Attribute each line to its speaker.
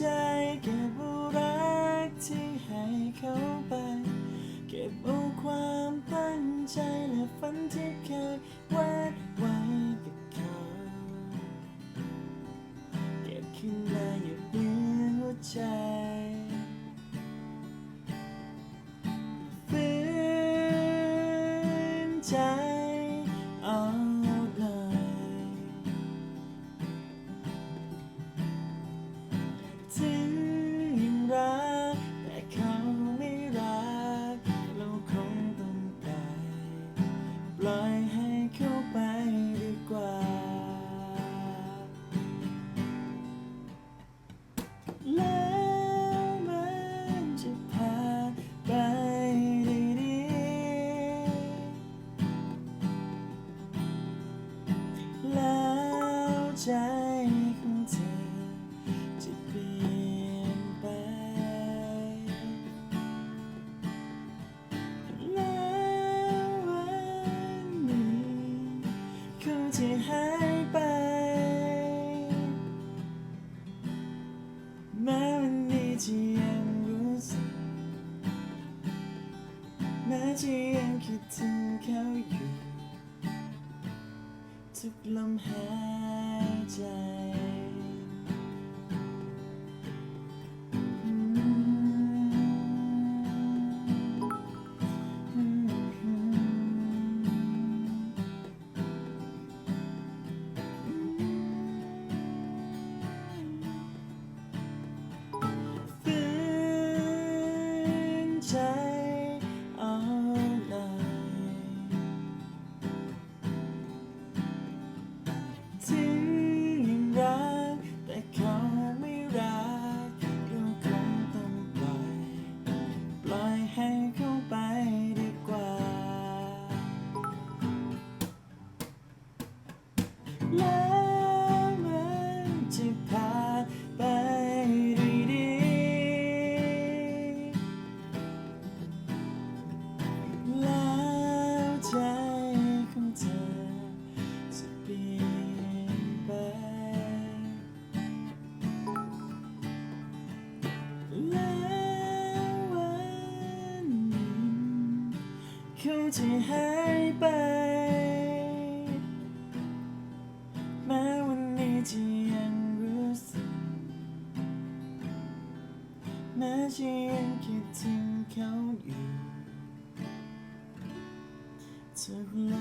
Speaker 1: จเก็บรักที่ให้เขาไป เก็บเอาความตั้งใจและฝันที่เคยวาดไว้กับเขาเก็บขึ้นมาอย่าเบื่อหัวใจฝืนใจ ใจของเธอจะเปลี่ยนไปแล้ววันนี้คงจะหายไป แม้วันนี้จะยังรู้สึกแม้จะยังคิดถึงเขาอยู่ทุกลมหาย ใจ แล้วมันจะผ่านไปด้วยดี แล้วใจของเธอจะเปลี่ยนไป แล้ววันหนึ่งเขาจะหายไป จะยังคิดถึงเขาอยู่ทุกล